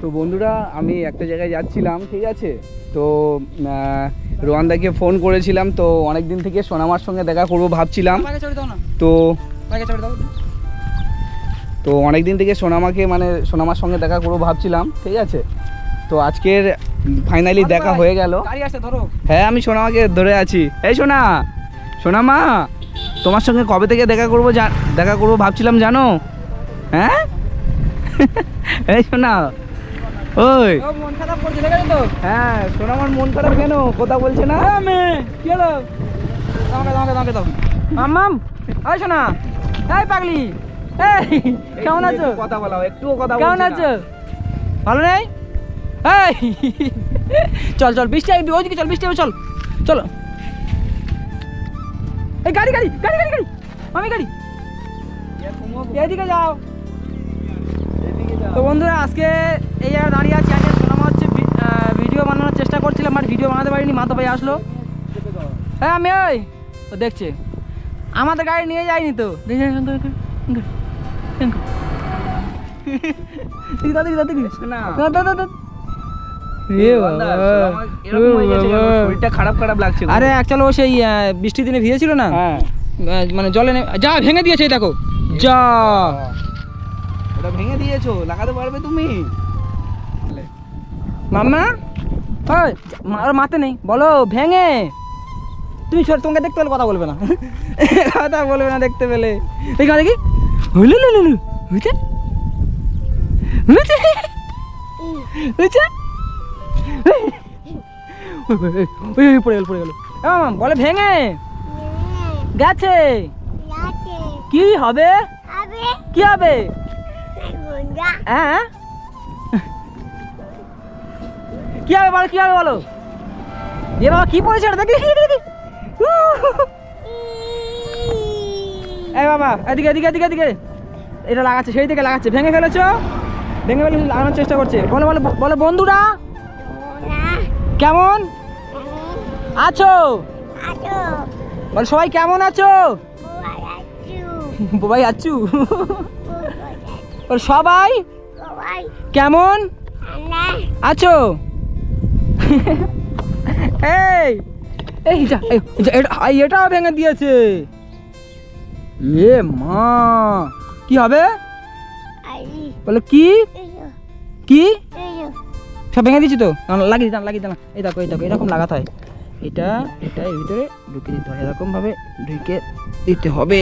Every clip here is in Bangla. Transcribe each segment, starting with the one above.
তো বন্ধুরা আমি একটা জায়গায় যাচ্ছিলাম ঠিক আছে? তো রোয়ানদাকে ফোন করেছিলাম তো অনেক দিন থেকে সোনামার সঙ্গে দেখা করব ভাবছিলাম। তো তো অনেক দিন থেকে সোনামাকে মানে সোনামার সঙ্গে দেখা করব ভাবছিলাম ঠিক আছে? তো আজকের ফাইনালি দেখা হয়ে গেল। হ্যাঁ আমি সোনামাকে ধরে আছি। এই সোনা সোনামা তোমার সঙ্গে কবে থেকে দেখা করব দেখা করব ভাবছিলাম জানো? হ্যাঁ? এই সোনা ওই। মন খারাপ করছে দেখেছ তো? হ্যাঁ সোনামার মন খারাপ কেন? কথা বলছে না? হ্যাঁ মে কি হলো? আমাকে আমাকে আমাকে দাও মাম্মাম ওই শোনা। এই পাগলি। এই কেমন আছো? কথা বলাও একটুও কথা কেমন আছো? ভালো নেই? এই। চল চল বৃষ্টি আসবি ওইদিকে চল বৃষ্টি আসবে চল। চলো। এই গাড়ি গাড়ি গাড়ি গাড়ি গাড়ি। আমি গাড়ি। এদিকে যাও। তো বন্ধুরা আজকে এই জায়গায় দাঁড়িয়ে আছি। আগে সোনামা হচ্ছে ভিডিও বানানোর চেষ্টা করছিলাম বাট ভিডিও বানাতে পারিনি। মাতা ভাই আসলো। হ্যাঁ আমি ওই। ও দেখছে। আমাদের গাড়ি নিয়ে যায়নি তো। দেখে আরে একচুয়ালি ও সেই বৃষ্টির দিনে ভিজেছিল না? মানে জলে যা ভেঙে দিয়েছে দেখো। যা। ভেঙে দিয়েছ লাগাতে পারবে তুমি? মাম্মা? আর মাতে নেই বলো ভেঙে। তুমি ছোট তোমাকে দেখতে পেলে কথা বলবে না। কথা বলবে না দেখতে পেলে। দেখি দেখি হইল লু লু লু হয়েছে? হয়েছে? হয়েছে? ওই, ওই, পড়ে গেল পড়ে গেল। মাম বলে ভেঙে। গেছে। কি হবে। কি হবে? হ্যাঁ? কি হবে বলো কি হবে বলো? এ বাবা কি পড়েছে ওটা? দেখি দেখি, দেখি এই বাবা এদিকে এদিকে এদিকে এদিকে। এটা লাগাচ্ছে সেই থেকে লাগাচ্ছে। ভেঙে ফেলেছো? ভেঙে ফেলে লাগানোর চেষ্টা করছে। বলো বলো বলো বন্ধুরা। কেমন? আছো? বলো সবাই কেমন আছো? বাবাই আছু বলো সবাই কেমন? আছো? এই এই যা এই এটা এটাও ভেঙে দিয়েছে। এ মা কি হবে? বলো কি? কি? সব ভেঙে দিয়েছি তো? লাগিয়ে দিতাম লাগিয়ে দিতাম। এই দেখো এই দেখো এরকম লাগাতে হয়। এটা এটা এর ভিতরে ঢুকে দিতে হয়। এরকম ভাবে ঢুকে দিতে হবে।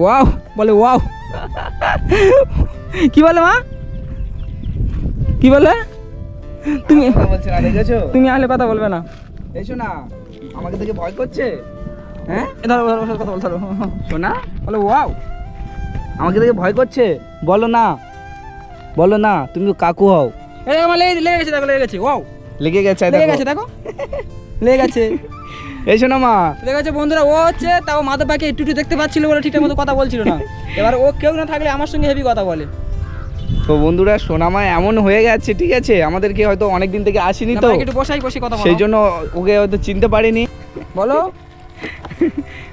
ওয়াও বলে ওয়াও। কি বলে মা? কি বলে? তুমি কথা বলছে না দেখেছ? তুমি আসলে কথা বলবে না। এসো না? আমাকে দেখে ভয় করছে? হ্যাঁ? ধরো কথা বল ধরো। সোনা বলে ওয়াও আমাকে দেখে ভয় করছে? বলো না। বলো না তুমি কাকু হও। আমার লেগে গেছে দেখো লেগে গেছে ওয়াও লেগে গেছে লেগে গেছে দেখো। লেগে গেছে। এসো না মা। গেছে বন্ধুরা ও হচ্ছে তাও মাধব ভাইকে একটু একটু দেখতে পাচ্ছিল বলে ঠিকঠাক মতো কথা বলছিল না। এবার ও কেউ না থাকলে আমার সঙ্গে হেভি কথা বলে। তো বন্ধুরা সোনামা এমন হয়ে গেছে ঠিক আছে? আমাদেরকে হয়তো অনেক দিন থেকে আসেনি তো। একটু বসাই বসে কথা বলো। সেই জন্য ওকে হয়তো চিনতে পারিনি। বলো।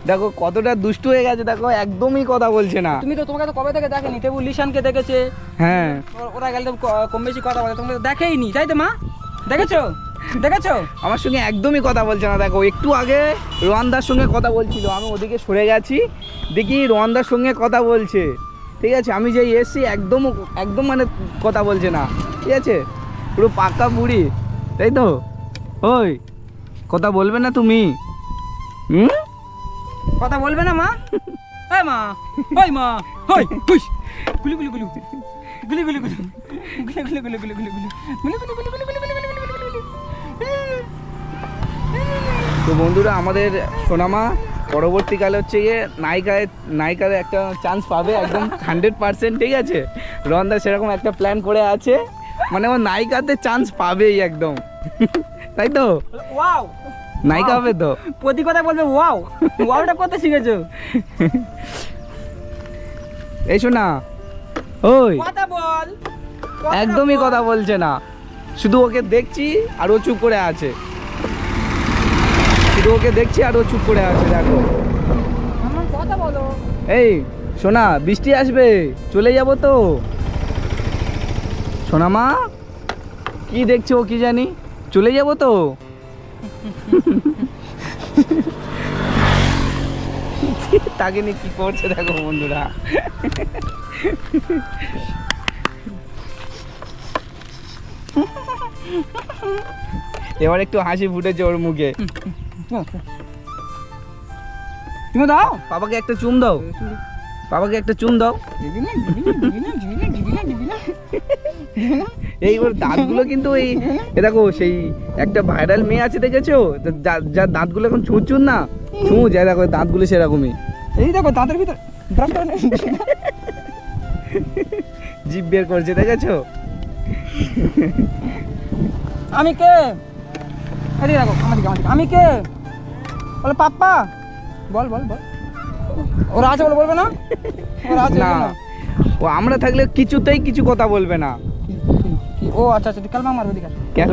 দেখো কতটা দুষ্টু হয়ে গেছে দেখো একদমই কথা বলছে না। তুমি তো তোমাকে তো কবে থেকে দেখেনি? টেবুল লিশানকে দেখেছে। হ্যাঁ। ওরা গেলে কম বেশি কথা বলে তোমাকে তো দেখেইনি তাই তো মা? দেখেছ? দেখেছ আমার সঙ্গে একদমই কথা বলছে না দেখো একটু আগে রোয়ানদার সঙ্গে কথা বলছিল আমি ওদিকে সরে গেছি দেখি রোয়ানদার সঙ্গে কথা বলছে ঠিক আছে আমি যেই এসছি একদম একদম মানে কথা বলছে না ঠিক আছে পুরো পাকা বুড়ি তাই তো ওই কথা বলবে না তুমি হুম কথা বলবে না মা এই মা ওই মা ওই গুলি গুলি গুলি গুলি গুলি গুলি গুলি গুলি গুলি গুলি গুলি গুলি গুলি গুলি গুলি গুলি গুলি তো বন্ধুরা আমাদের সোনামা পরবর্তীকালে হচ্ছে গিয়ে নায়িকায় নায়িকার একটা চান্স পাবে একদম হান্ড্রেড পার্সেন্ট ঠিক আছে? রন্দা সেরকম একটা প্ল্যান করে আছে। মানে ও নায়িকাতে চান্স পাবেই একদম। তাই তো? ওয়াও নায়িকা হবে তো? প্রতি কথা বলবে ওয়াও ওয়াওটা করতে শিখেছো? এই শোনা ওই। কথা বল একদমই কথা বলছে না। শুধু ওকে দেখছি আর ও চুপ করে আছে। শুধু ওকে দেখছি আর ও চুপ করে আছে দেখো। কথা বলো। এই সোনা বৃষ্টি আসবে চলে যাব তো। সোনা মা কি দেখছ কি জানি? চলে যাব তো। তাকে নিয়ে কি করছে দেখো বন্ধুরা। এবার একটু হাসি ফুটেছে ওর মুখে। তুমি দাও। বাবাকে একটা চুম দাও। বাবাকে একটা চুম দাও। এই ওর দাঁতগুলো কিন্তু এই এ দেখো সেই একটা ভাইরাল মেয়ে আছে দেখেছ? যার দাঁতগুলো এখন চুচুর না চুঁ যায় দেখো দাঁতগুলো সেরকমই। এই দেখো দাঁতের ভিতর। জিভ বের করছে দেখেছ? আমি কে? আমার দিকে আমি কে? বলে পাপ্পা! বল বল বল। ওরা আছে বলে বলবে না? ওরা আছে না। ও আমরা থাকলে কিছুতেই কিছু কথা বলবে না। ও আচ্ছা আচ্ছা কালমা মারবে দিকে কেন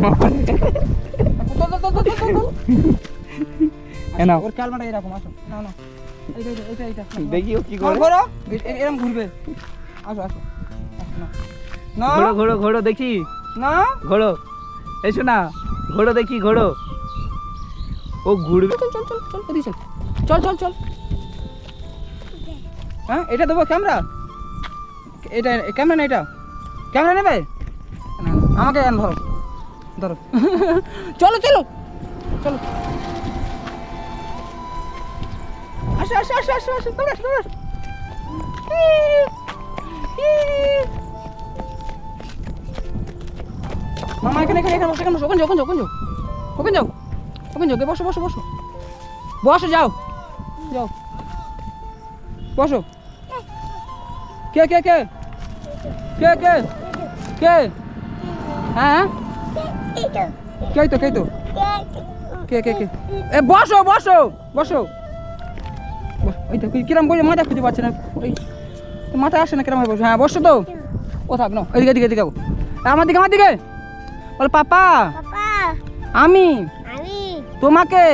এ নাও। ওর কালমাটা এরকম আসো। না না এইটা এইটা দেখি ও কি করে। ঘোরো। এ- এ- ঘুরবে। আসো আসো। না ঘোড়ো ঘোড়ো ঘোড়ো দেখি। না ঘোড়ো এসো না ঘোড়ো দেখি ঘোড়ো ও ঘুরবে। চল চল চল চল, ওদিকে চল। চল চল চল। হ্যাঁ এটা দেবো ক্যামেরা? এটা, ক্যামেরা না এটা? ক্যামেরা নেবে? আমাকে ধরো। ধরো। চলো চলো। চলো। আসো আসো আসো আসো আসো, তোমরা আসো। মামা, এখানে এখানে এখানে ওখানে ওখানে যাও ওখানে যাও। ওখানে যাও। ওখানে যাও গে বসো বসো বসো। বসো যাও। যাও। বসো। কে কে কে? কে কে? কে? হ্যাঁ কে তো কে তো? কে কে কে? এ বসো বসো বসো। ওই তো কিরম বসে মাথা খুঁজে পাচ্ছে না। ওই মাথায় আসে না কিরম বসে? হ্যাঁ বসো তো। ও থাক না এদিকে এদিকে এদিকে আমার দিকে আমার দিকে। বল পাপা। আমি। তোমাকে?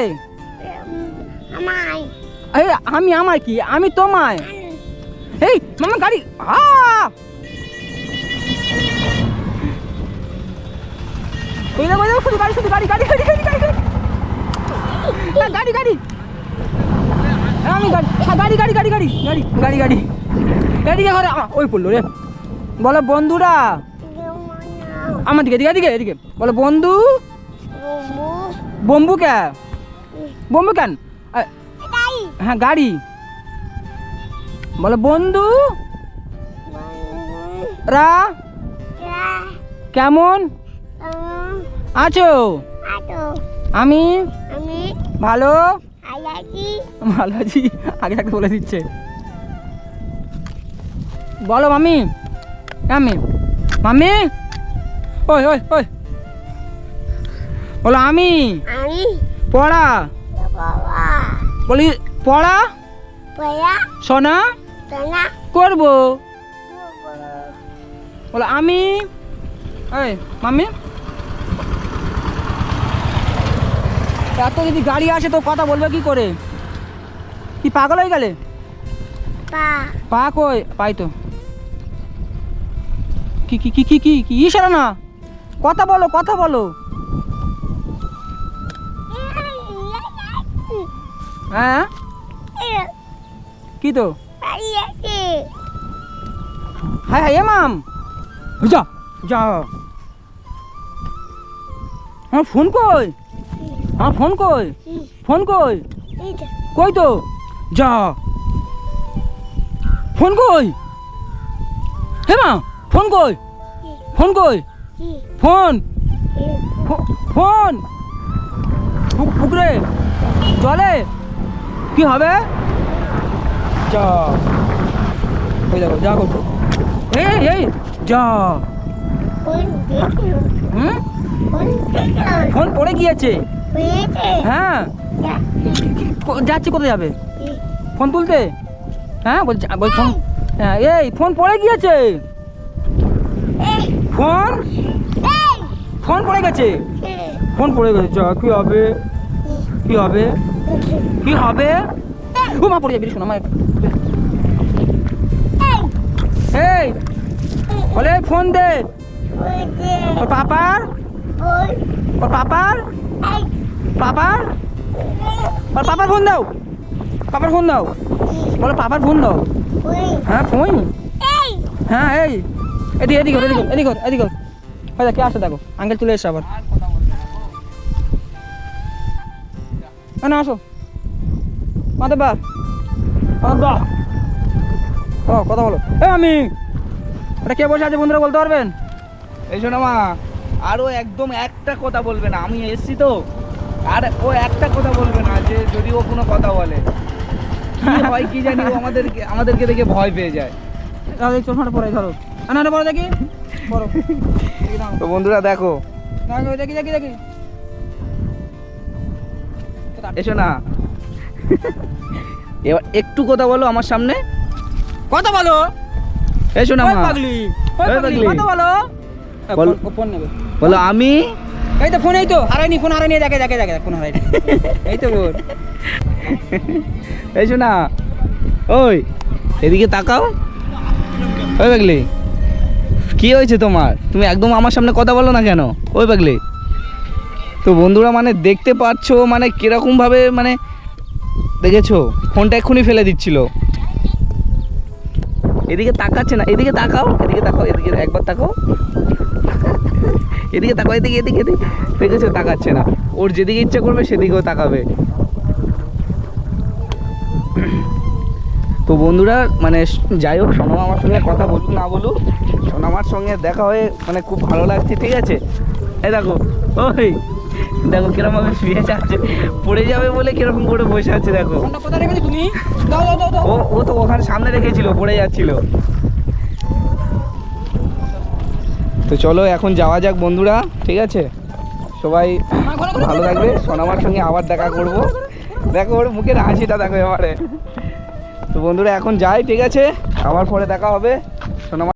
এই আমি আমার কি? আমি তোমায়? এই মামা গাড়ি। আ! ওই দেখো শুধু গাড়ি শুধু গাড়ি গাড়ি গাড়ি গাড়ি গাড়ি গাড়ি। গাড়ি গাড়ি। আমি গাড়ি গাড়ি গাড়ি গাড়ি গাড়ি গাড়ি গাড়ি গাড়ি। এদিকে ঘরে ওই পড়ল রে। বলো বন্ধুরা। আমার দিকে এদিকে এদিকে এদিকে। বলো বন্ধু। বম্বু কে বম্বু কেন হ্যাঁ গাড়ি। বলো বন্ধু? রা? কেমন? আছো? আমি? ভালো? ভালো আছি। আগে থাকতে বলে দিচ্ছে। বলো মামি। মামি। মামি? ওই ওই ওই। বলো আমি? আমি? পড়া? বলি পড়া? সোনা করব। বলো আমি? এই মাম্মি? এত যদি গাড়ি আসে তো কথা বলবে কি করে? কি পাগল হয়ে গেলে? পা। পা কই? পাই তো। কি কি কি কি কি কি? ইশারা না। কথা বলো কথা বলো। হ্যাঁ? কি তো? হ্যাঁ হ্যাঁ মাম। যা যা। আমার ফোন কই? আমার ফোন কই? ফোন কই? কই তো? যা। ফোন কই? হে মা ফোন কই? ফোন কই? ফোন। ফোন। পুকুরে জলে। কি হবে? যা। যা এই এই হুম? ফোন পড়ে গিয়েছে। হ্যাঁ। কো- যাচ্ছে কোথায় যাবে? ফোন তুলতে? হ্যাঁ বলছি বল, ফোন হ্যাঁ এই, ফোন পড়ে গিয়েছে। ফোন? ফোন পড়ে গেছে। ফোন পড়ে গেছে, যা, কি হবে? কি হবে? কি হবে? ও মা পড়ে যাবে শোনো আমার এই, বলে ফোন দে। তোর পাপার? ওর পাপার? পাপার? ওর পাপার ফোন দাও। পাপার ফোন দাও। বলো পাপার ফোন দাও। হ্যাঁ ফোন? হ্যাঁ এই। এদিকে এদিকে এদিকে এদিকে এদিকে হয় কে আসে দেখো। আঙ্কেল চলে এসছে আবার। না, আসো। বা। বাহ ও কথা বলো। এ আমি। এটা কে বসে আছে বন্ধুরা বলতে পারবেন? এই শোনো মা আরও একদম একটা কথা বলবে না। আমি এসছি তো। আর ও একটা কথা বলবে না যে যদি ও কোনো কথা বলে। হয় কি জানি ও আমাদেরকে আমাদেরকে দেখে ভয় পেয়ে যায়। তাহলে চশমাটা পরে ধরো। না না পরে দেখি। দাও। তো বন্ধুরা দেখো। দেখো, দেখি দেখি দেখি। এসো না। এবার একটু কথা বলো আমার সামনে। কথা বলো। এসো না পাগলি। কথা বলো। বল। ফোন- নেবে। বলো আমি? এই তো ফোন এই তো হারাইনি ফোন হারাইনি দেখে দেখে দেখে ফোন হারাইনি এই তো বোন এসো না। ওই এদিকে তাকাও। ওই পাগলি কি হয়েছে তোমার? তুমি একদম আমার সামনে কথা বলো না কেন? ওই পাগলি। তো বন্ধুরা মানে দেখতে পাচ্ছো মানে কীরকম ভাবে মানে দেখেছ? ফোনটা এক্ষুনি ফেলে দিচ্ছিল। এদিকে তাকাচ্ছে না, এদিকে তাকাও এদিকে তাকাও, এদিকে একবার তাকাও। এদিকে তাকাও, এদিকে এদিকে এদিকে। দেখেছ, তাকাচ্ছে না। ওর যেদিকে ইচ্ছা করবে, সেদিকেও তাকাবে। তো বন্ধুরা মানে যাই হোক, সোনামা আমার সঙ্গে কথা বলুক না বলুক সোনামার সঙ্গে দেখা হয়ে মানে খুব ভালো লাগছে, ঠিক আছে? এই দেখো, ওই। দেখো কীরকম ভাবে শুয়ে যাচ্ছে। পড়ে যাবে বলে কীরকম করে বসে আছে দেখো। তুমি? ও ও তো ওখানে সামনে রেখেছিল পড়ে যাচ্ছিল। তো চলো এখন যাওয়া যাক বন্ধুরা ঠিক আছে? সবাই ভালো থাকবে। সোনামার সঙ্গে আবার দেখা করব। দেখো ওর মুখের হাসিটা দেখো এবারে। তো বন্ধুরা এখন যাই ঠিক আছে? আবার পরে দেখা হবে।